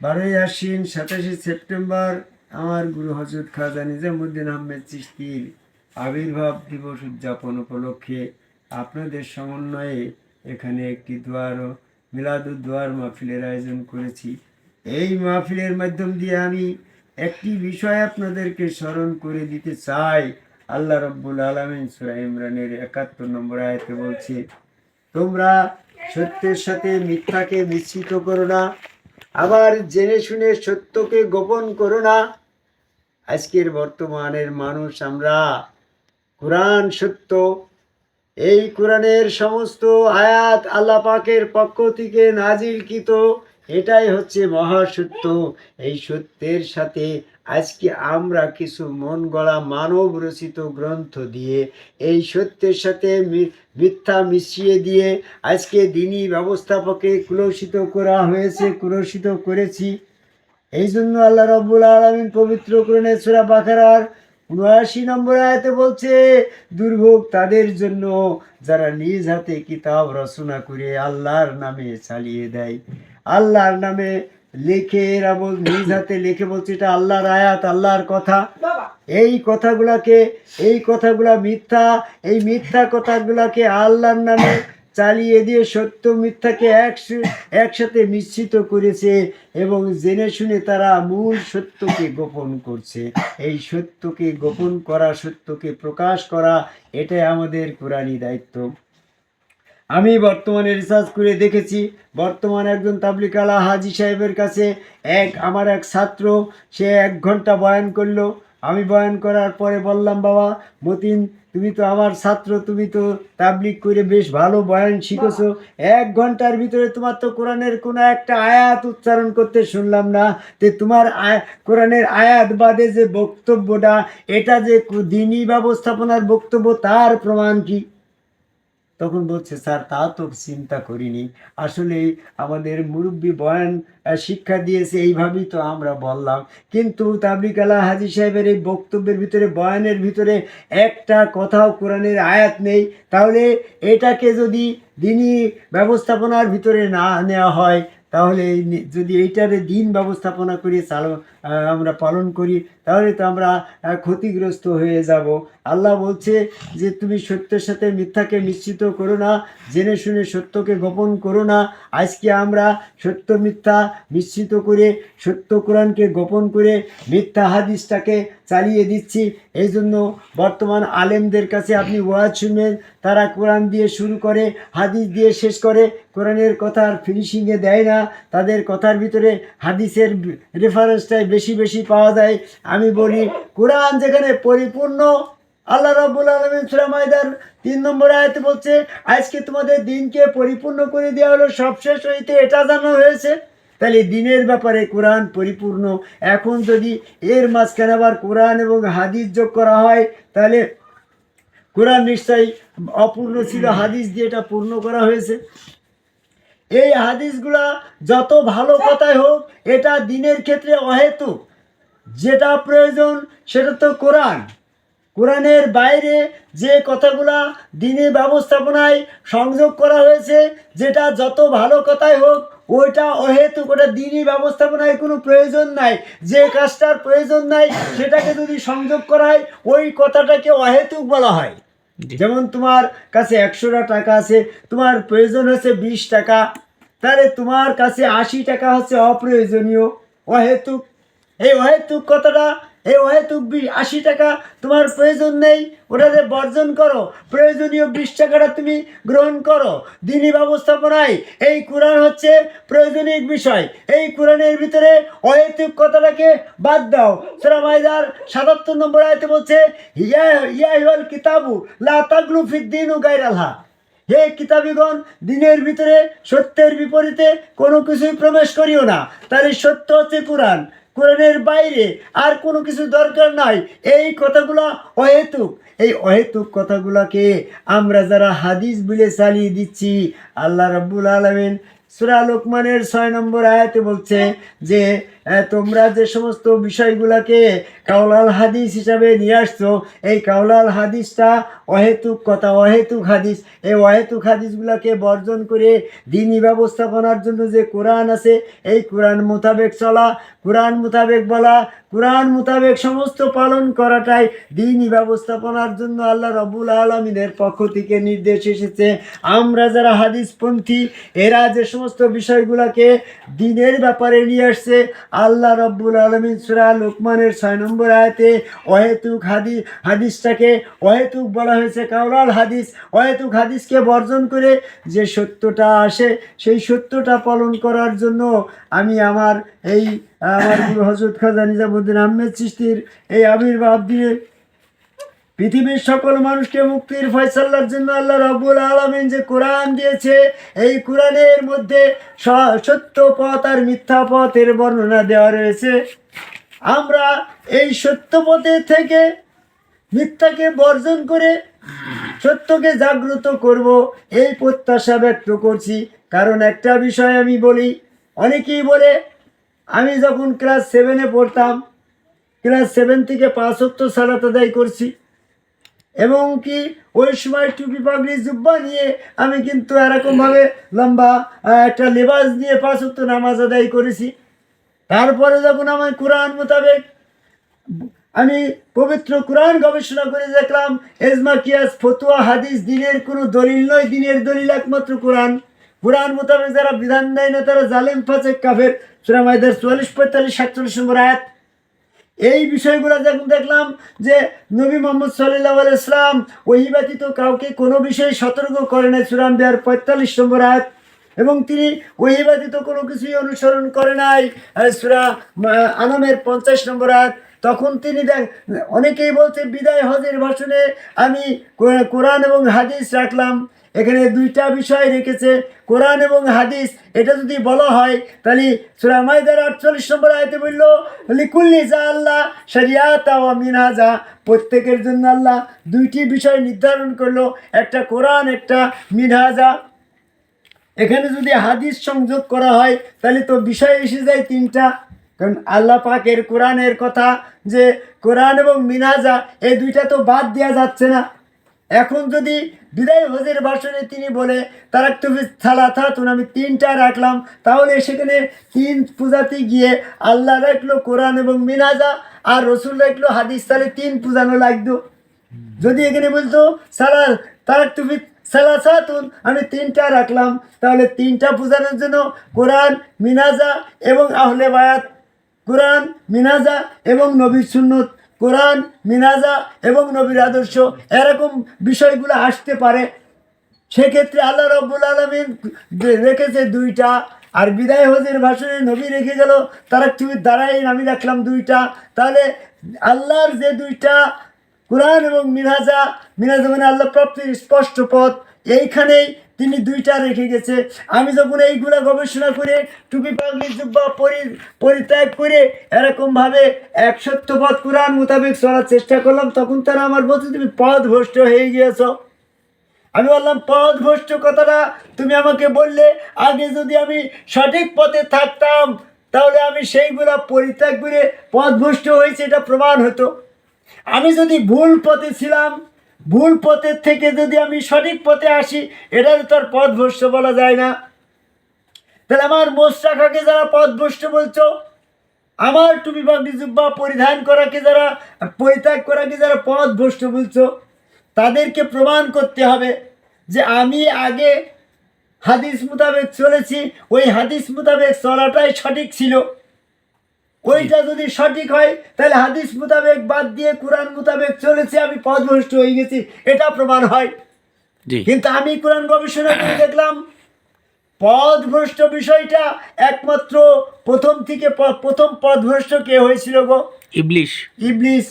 বারোই আশ্বিন সাতাশে সেপ্টেম্বর আমার গুরু হজরত খাজা নিজামুদ্দিন আহমেদ চিস্তির আবির্ভাব দিবস উদযাপন উপলক্ষে আপনাদের সমন্বয়ে এখানে একটি দোয়ার ও মিলাদুদ্দোয়ার মাহফিলের আয়োজন করেছি। এই মাহফিলের মাধ্যম দিয়ে আমি একটি বিষয় আপনাদেরকে স্মরণ করে দিতে চাই, আল্লাহ রব্বুল আলমিন সুরা ইমরানের একাত্তর নম্বর আয়তে বলছে, তোমরা সত্যের সাথে মিথ্যাকে মিশ্রিত করো না। আবার জেনে শুনে সত্যকে গোপন করো না। আজকের বর্তমানের মানুষ আমরা। কোরআন সত্য। এই কোরআনের সমস্ত আয়াত আল্লাহ পাকের পক্ষ থেকে নাজিলকৃত। এটাই হচ্ছে মহাসত্য। এই সত্যের সাথে আজকে আমরা কিছু মন গড়া মানব রচিত গ্রন্থ দিয়ে এই সত্যের সাথে মিথ্যা মিশিয়ে দিয়ে আজকে দিনী ব্যবস্থাপকে কুলসিত করা হয়েছে, কুলসিত করেছি। এই জন্য আল্লাহ রব্বুল আলমিন পবিত্র কোরআনে সূরা বাকারার উনআশি নম্বর আয়াতে বলছে, দুর্ভোগ তাদের জন্য যারা নিজ হাতে কিতাব রচনা করে আল্লাহর নামে চালিয়ে দেয়। আল্লাহর নামে লিখে এরা বল নিজ হাতে লিখে বলছে এটা আল্লাহর আয়াত আল্লাহর কথা। এই কথাগুলাকে এই কথাগুলা মিথ্যা এই মিথ্যা কথাগুলাকে আল্লাহর নামে চালিয়ে দিয়ে সত্য মিথ্যাকে একস- একসাথে মিশ্রিত করেছে এবং জেনে শুনে তারা মূল সত্যকে গোপন করছে। এই সত্যকে গোপন করা সত্যকে প্রকাশ করা এটাই আমাদের কোরআনই দায়িত্ব। আমি বর্তমানে রিসার্চ করে দেখেছি, বর্তমানে একজন তাবলিকালা হাজি সাহেবের কাছে এক, আমার এক ছাত্র, সে এক ঘণ্টা বয়ান করল। আমি বয়ান করার পরে বললাম, বাবা, মতিন, তুমি তো আমার ছাত্র, তুমি তো তাবলিক করে বেশ ভালো বয়ান শিখেছো। এক ঘণ্টার ভিতরে তোমার তো কোরআনের কোনো একটা আয়াত উচ্চারণ করতে শুনলাম না। তে তোমার কোরআনের আয়াত বাদে যে বক্তব্যটা, এটা যে দিনী ব্যবস্থাপনার বক্তব্য, তার প্রমাণ কি? তখন বলছে, স্যার, তা তো চিন্তা করিনি। আসলে আমাদের মুরব্বী বয়ান শিক্ষা দিয়েছে, এইভাবেই তো আমরা বললাম। কিন্তু তাবলিক আলা হাজি সাহেবের এই বক্তব্যের ভিতরে, বয়ানের ভিতরে একটা কথাও কোরআনের আয়াত নেই। তাহলে এটাকে যদি দিনই ব্যবস্থাপনার ভিতরে না নেওয়া হয়, তাহলে যদি এইটারে দিন ব্যবস্থাপনা করে চালো আমরা পালন করি, তাহলে তো আমরা ক্ষতিগ্রস্ত হয়ে যাব। আল্লাহ বলছে যে, তুমি সত্যের সাথে মিথ্যাকে মিশ্রিত করো না, জেনে শুনে সত্যকে গোপন করো না। আজকে আমরা সত্য, মিথ্যা মিশ্রিত করে, সত্য কোরআনকে গোপন করে, মিথ্যা হাদিসটাকে চালিয়ে দিচ্ছি। এই জন্য বর্তমান আলেমদের কাছে আপনি ওয়াজ শুনবেন, তারা কোরআন দিয়ে শুরু করে, হাদিস দিয়ে শেষ করে, কোরআনের কথা আর ফিনিশিংয়ে দেয় না। তাদের কথার ভিতরে হাদিসের রেফারেন্সটাই বেশি বেশি পাওয়া যায়। আমি বলি, কোরআন যেখানে পরিপূর্ণ, আল্লাহ রাব্বুল আলামিন সূরা মাইদার তিন নম্বর আয়াতে বলছে, আজকে তোমাদের দিনকে পরিপূর্ণ করে দেওয়া হলো, সবশেষ হইতে এটা জানা হয়েছে। তাহলে দিনের ব্যাপারে কোরআন পরিপূর্ণ। এখন যদি এর মাঝখানে আবার কোরআন এবং হাদিস যোগ করা হয়, তাহলে কোরআন নিশ্চয়ই অপূর্ণ ছিল, হাদিস দিয়ে এটা পূর্ণ করা হয়েছে। এই হাদিসগুলা যত ভালো কথাই হোক, এটা দিনের ক্ষেত্রে অহেতুক। যেটা প্রয়োজন, সেটা তো কোরআন। কোরআনের বাইরে যে কথাগুলা দিনে ব্যবস্থাপনায় সংযোগ করা হয়েছে, যেটা যত ভালো কথাই হোক, ওইটা অহেতুক, ওটা দিনই ব্যবস্থাপনায় কোনো প্রয়োজন নাই। যে কাজটার প্রয়োজন নাই, সেটাকে যদি সংযোগ করা হয় ওই কথাটাকে অহেতুক বলা হয়। যেমন তোমার কাছে একশোটা টাকা আছে, তোমার প্রয়োজন হচ্ছে বিশ টাকা, তাহলে তোমার কাছে আশি টাকা হচ্ছে অপ্রয়োজনীয়। অহেতুক। এই অহেতুক কথাটা এই অহেতুক আশি টাকা তোমার প্রয়োজন নেই, ওটাতে বর্জন করো। প্রয়োজনীয় বিশ টাকাটা তুমি গ্রহণ করো। দিনই ব্যবস্থাপনায় এই কোরআন হচ্ছে প্রয়োজনীয় বিষয়। এই কোরআনের ভিতরে অহেতুক কথাটাকে বাদ দাও। সেরা মাইদার সাতাত্তর নম্বর আয়তে বলছে, ইয়া ইয়া কিতাবু লা ফিদ্দিন ও গাইরালহা হে কিতাবিগণ, দিনের ভিতরে সত্যের বিপরীতে কোনো কিছুই প্রবেশ করিও না। তার সত্য হচ্ছে কোরআন। কোরআনের বাইরে আর কোনো কিছু দরকার নাই। এই কথাগুলো অহেতুক। এই অহেতুক কথাগুলোকে আমরা যারা হাদিস বলে চালিয়ে দিচ্ছি, আল্লাহ রব্বুল আলমিন সুরা লোকমানের ছয় নম্বর আয়াতে বলছে যে তোমরা যে সমস্ত বিষয়গুলোকে কাউলাল হাদিস হিসাবে নিয়ে আসছো, এই কাউলাল হাদিসটা অহেতুক কথা, অহেতুক হাদিস। এই অহেতুক হাদিসগুলোকে বর্জন করে দিনী ব্যবস্থাপনার জন্য যে কোরআন আছে, এই কোরআন মোতাবেক চলা, কোরআন মোতাবেক বলা, কোরআন মোতাবেক সমস্ত পালন করাটাই দিনী ব্যবস্থাপনার জন্য আল্লাহ রবুল আলমিনের পক্ষ থেকে নির্দেশ এসেছে। আমরা যারা হাদিসপন্থী, এরা যে সমস্ত বিষয়গুলোকে দিনের ব্যাপারে নিয়ে আসছে আল্লাহ রব্বুল আলমিন সুরা লোকমানের ছয় নম্বর আয়তে, অহেতুক হাদিস হাদিসটাকে, অহেতুক বলা হয়েছে কাউলাল হাদিস, অহেতুক হাদিসকে বর্জন করে যে সত্যটা আসে, সেই সত্যটা পালন করার জন্য আমি আমার এই, আমার হজরত খাজা নিজামুদ্দিন আহমেদ চিস্তির এই আবির্ভাব দিয়ে পৃথিবীর সকল মানুষকে মুক্তির ফয়সাল্লার জন্য আল্লাহ রাব্বুল আলমিন যে কোরআন দিয়েছে, এই কোরআনের মধ্যে সত্য পথ আর মিথ্যা পথের বর্ণনা দেওয়া রয়েছে। আমরা এই সত্য পথে থেকে মিথ্যাকে বর্জন করে সত্যকে জাগ্রত করব, এই প্রত্যাশা ব্যক্ত করছি। কারণ একটা বিষয় আমি বলি, অনেকেই বলে, আমি যখন ক্লাস সেভেনে পড়তাম ক্লাস সেভেন থেকে পাঁচ হত্য সালাত আদায় করছি। এবং কি ওই সময় টুপি পাগড়ি জুব্বা নিয়ে আমি কিন্তু এরকমভাবে লম্বা একটা লেবাস দিয়ে পাঁচ হত্য নামাজ আদায় করেছি। তারপরে যখন আমার কোরআন মোতাবেক আমি পবিত্র কোরআন গবেষণা করে দেখলাম, এজমা কিয়াস ফতুয়া হাদিস দিনের কোনো দলিল নয়, দিনের দলিল একমাত্র কোরআন। কোরআন মোতাবেক যারা বিধান দেয় না, তারা জালেম ফাঁচে কাফের। সুরামাইদের চুয়াল্লিশ, পঁয়তাল্লিশ, সাতচল্লিশ নম্বর আয়াত। এই বিষয়গুলো যখন দেখলাম যে নবী মোহাম্মদ সাল্লাহ ইসলাম ওই ব্যতীত কাউকে কোনো বিষয়ে সতর্ক করে নাই সুরাম দেওয়ার পঁয়তাল্লিশ নম্বর আয়াত, এবং তিনি ওই ব্যতীত কোনো কিছুই অনুসরণ করে নাই সুরা আনামের পঞ্চাশ নম্বর আয়াত, তখন তিনি দেখ, অনেকেই বলছে, বিদায় হজের ভাষণে আমি কোরআন এবং হাদিস রাখলাম। এখানে দুইটা বিষয় রেখেছে, কোরআন এবং হাদিস। এটা যদি বলা হয়, তাহলে সুরা মাইদার আটচল্লিশ নম্বর আয়তে বলল, লিকুল্লি যা আল্লাহ, শরিয়াতা ও মিনহাজা। প্রত্যেকের জন্য আল্লাহ দুইটি বিষয় নির্ধারণ করল, একটা কোরআন, একটা মিনহাজা। এখানে যদি হাদিস সংযোগ করা হয়, তাহলে তো বিষয় এসে যায় তিনটা। কারণ আল্লাহ পাকের কোরআনের কথা যে কোরআন এবং মিনাজা এই দুইটা তো বাদ দেওয়া যাচ্ছে না। এখন যদি বিদায় হজের ভাষণে তিনি বলে তারা তুমি থালা থাতুন আমি তিনটা রাখলাম, তাহলে সেখানে তিন পূজাতে গিয়ে আল্লাহ রাখল কোরআন এবং মিনাজা, আর রসুল রাখল হাদিস, তাহলে তিন পূজানো লাগতো। যদি এখানে বলতো, সালা তার তুমি সালাসাতুন আমি তিনটা রাখলাম, তাহলে তিনটা পূজানোর জন্য কোরআন, মিনাজা এবং আহলে বায়াত, কোরআন, মিনাজা এবং নবীর সুন্নত। কোরআন মিনাজা এবং নবীর আদর্শ এরকম বিষয়গুলো আসতে পারে। সেক্ষেত্রে আল্লাহ রব্বুল আলমিন রেখেছে দুইটা, আর বিদায় হজের ভাষণে নবী রেখে গেল তারা তুমি দাঁড়াই আমি রাখলাম দুইটা। তাহলে আল্লাহর যে দুইটা, কোরআন এবং মিনাজা মিনাজা মানে আল্লাহ প্রাপ্তির স্পষ্ট পথ, এইখানেই তিনি দুইটা রেখে গেছে। আমি যখন এইগুলা গবেষণা করে টুপি পাগলি জুব্বা পরি, পরিত্যাগ করে এরকমভাবে এক সত্য পথ কোরআন মোতাবেক চলার চেষ্টা করলাম, তখন তারা আমার বলছে, তুমি পথ ভ্রষ্ট হয়ে গিয়েছ। আমি বললাম পথ ভ্রষ্ট কথাটা তুমি আমাকে বললে, আগে যদি আমি সঠিক পথে থাকতাম, তাহলে আমি সেইগুলা পরিত্যাগ করে পথ ভ্রষ্ট হয়েছে, এটা প্রমাণ হতো। আমি যদি ভুল পথে ছিলাম ভুল পথের থেকে যদি আমি সঠিক পথে আসি, এটা তো তার পথ ভ্রষ্ট বলা যায় না। তাহলে আমার মোস্তাকাকে যারা পথ ভ্রষ্ট বলছো, আমার টুপি বাগি জুব্বা পরিধান করাকে যারা পরিত্যাগ করাকে যারা পথ ভ্রষ্ট বলছো, তাদেরকে প্রমাণ করতে হবে যে আমি আগে হাদিস মোতাবেক চলেছি, ওই হাদিস মোতাবেক চলাটাই সঠিক ছিল। ওইটা যদি সঠিক হয় তাহলে হাদিস মোতাবেক বাদ দিয়ে কোরআন মোতাবেক চলেছে আমি পথভ্রষ্ট হয়ে গেছি এটা প্রমাণ হয়। কিন্তু আমি কোরআন গবেষণা করে দেখলাম পদভ্রষ্ট বিষয়টা একমাত্র প্রথম থেকে প্রথম পদভ্রষ্ট কে হয়েছিল গো? ইবলিশ। ইবলিশ।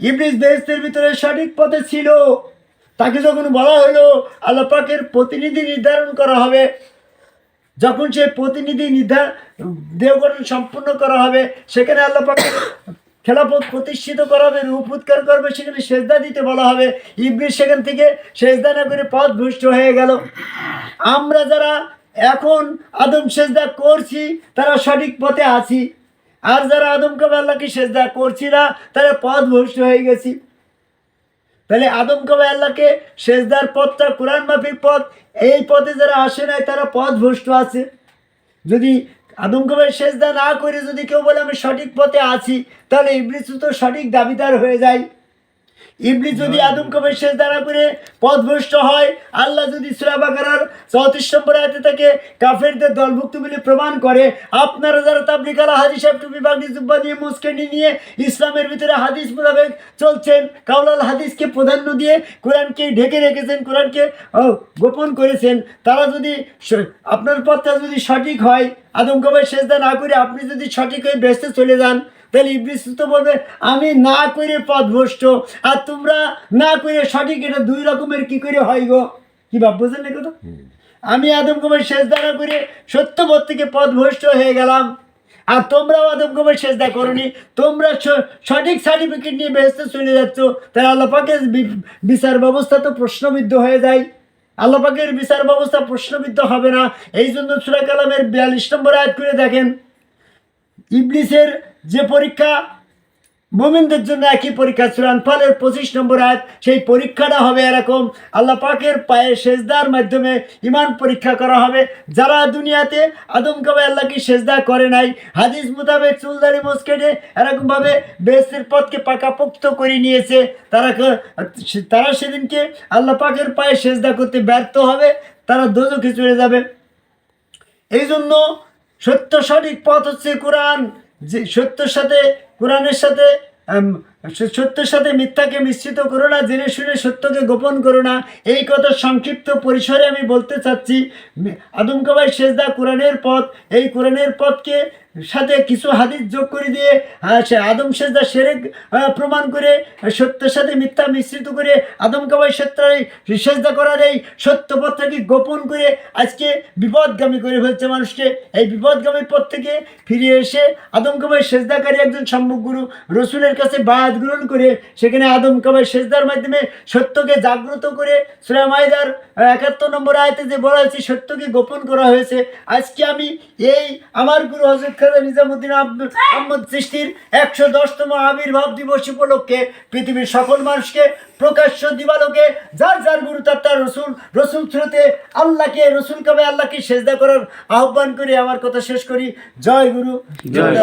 ইবলিশ বেহেস্তের ভিতরে সঠিক পথে ছিল। তাকে যখন বলা হলো আল্লাহ পাকের প্রতিনিধি নির্ধারণ করা হবে যখন সে প্রতিনিধি নির্ধার দেওগঠন সম্পূর্ণ করা হবে, সেখানে আল্লাহ পাকের খেলাফত প্রতিষ্ঠিত করা হবে, রূপ উৎকার করবে, সেখানে সেজদা দিতে বলা হবে। ইবলিস সেখান থেকে সেজদা না করে পথ ভুষ্ট হয়ে গেল। আমরা যারা এখন আদম সেজদা করছি, তারা সঠিক পথে আছি। আর যারা আদম কবে আল্লাহকে সেজদা করছি না, তারা পথ ভ্রষ্ট হয়ে গেছি। তাহলে আদম কবে আল্লাহকে সেজদার পথটা কোরআন মাফিক পথ, এই পথে যারা আসে নাই, তারা পথ ভ্রষ্ট আছে। যদি আদম কবে সেজদা না করে যদি কেউ বলে, আমি সঠিক পথে আছি, তাহলে ইবলিস তো সঠিক দাবিদার হয়ে যায়। ইবলিস যদি আদম কবে সেজদা না করে পথভ্রষ্ট হয় আল্লাহ যদি সুরাবাকার চৌত্রিশ নম্বর আয়তে থেকে কাফেরদের দলভুক্ত বলে প্রমাণ করে আপনারা যারা তাবলিকালা হাদিস সাহেব টুপি বাগনি জুব্বা দিয়ে মুসকেনি নিয়ে ইসলামের ভিতরে হাদিস মোতাবেক চলছেন কাউলাল হাদিসকে প্রাধান্য দিয়ে কোরআনকে ঢেকে রেখেছেন কোরআনকে গোপন করেছেন তারা যদি আপনার পথটা যদি সঠিক হয় আদম কবে সেজদা না করে আপনি যদি সঠিক হয়ে বেসতে চলে যান তাহলে ইবলিস তো বলবে আমি না করে পথভ্রষ্ট আর তোমরা না করে সঠিক এটা দুই রকমের কি করে হয় গো? কি ভাব বোঝেন না কথা? আমি আদম কুমার সেজদা না করে সত্যপথ থেকে পথভ্রষ্ট হয়ে গেলাম আর তোমরাও আদম কুমার সেজদা করনি তোমরা সঠিক সার্টিফিকেট নিয়ে বেহেস্তে চলে যাচ্ছ তাহলে বি- বিচার ব্যবস্থা তো প্রশ্নবিদ্ধ হয়ে যায়। আল্লাহ পাকের বিচার ব্যবস্থা প্রশ্নবিদ্ধ হবে না। এই জন্য সুরা কালামের বিয়াল্লিশ নম্বর আয়াত করে দেখেন ইবলিসের যে পরীক্ষা মোমিনদের জন্য একই পরীক্ষা চূড়ান ফলের পঁচিশ নম্বর আয়াত, সেই পরীক্ষাটা হবে এরকম। আল্লাহ পাকের পায়ে সেজদার মাধ্যমে ইমান পরীক্ষা করা হবে। যারা দুনিয়াতে আদম কবে আল্লাহকে সেজদা করে নাই, হাদিস মোতাবেক চুলদারি মস্কেটে এরকমভাবে বেসের পথকে পাকাপোক্ত করে নিয়েছে। তারা তারা সেদিনকে আল্লাহ পাকের পায়ে সেজদা করতে ব্যর্থ হবে, তারা দোজখে চলে যাবে। এই জন্য সত্য সঠিক পথ হচ্ছে কোরআন। যে সত্যের সাথে কোরআনের সাথে সত্যের সাথে মিথ্যাকে মিশ্রিত করো না, জেনে শুনে সত্যকে গোপন করো না। এই কথা সংক্ষিপ্ত পরিসরে আমি বলতে চাচ্ছি। মি- আদম কবাই সেজদা কোরআনের পথ, এই কোরআনের পথকে সাথে কিছু হাদিস যোগ করে দিয়ে সে আদম সেজদা সেরে প্রমাণ করে, সত্যের সাথে মিথ্যা মিশ্রিত করে আদম কবাই সত্যারে করার এই সত্য পথটাকে গোপন করে আজকে বিপদগামী করে ফেলছে মানুষকে। এই বিপদগামীর পথ থেকে ফিরে এসে আদম কবাই সেজদাকারী একজন সম্মুখ গুরু, রসুলের কাছে বায়াত গ্রহণ করে সেখানে আদম কবাই সেজদার মাধ্যমে সত্যকে জাগ্রত করে সুরা মাইদার একাত্তর নম্বর আয়তে যে বলা হয়েছে সত্যকে গোপন করা হয়েছে। আজকে আমি এই আমার গুরু হজরত খাজা নিজামুদ্দিন আহমদ সৃষ্টির একশো দশতম আবির্ভাব দিবস উপলক্ষে পৃথিবীর সকল মানুষকে প্রকাশ্য দিবালোকে যার যার গুরু তার তার রসুল রসুল থ্রুতে আল্লাহকে রসুল কবে আল্লাহকে সেজদা করার আহ্বান করে আমার কথা শেষ করি। জয় গুরু। জয়।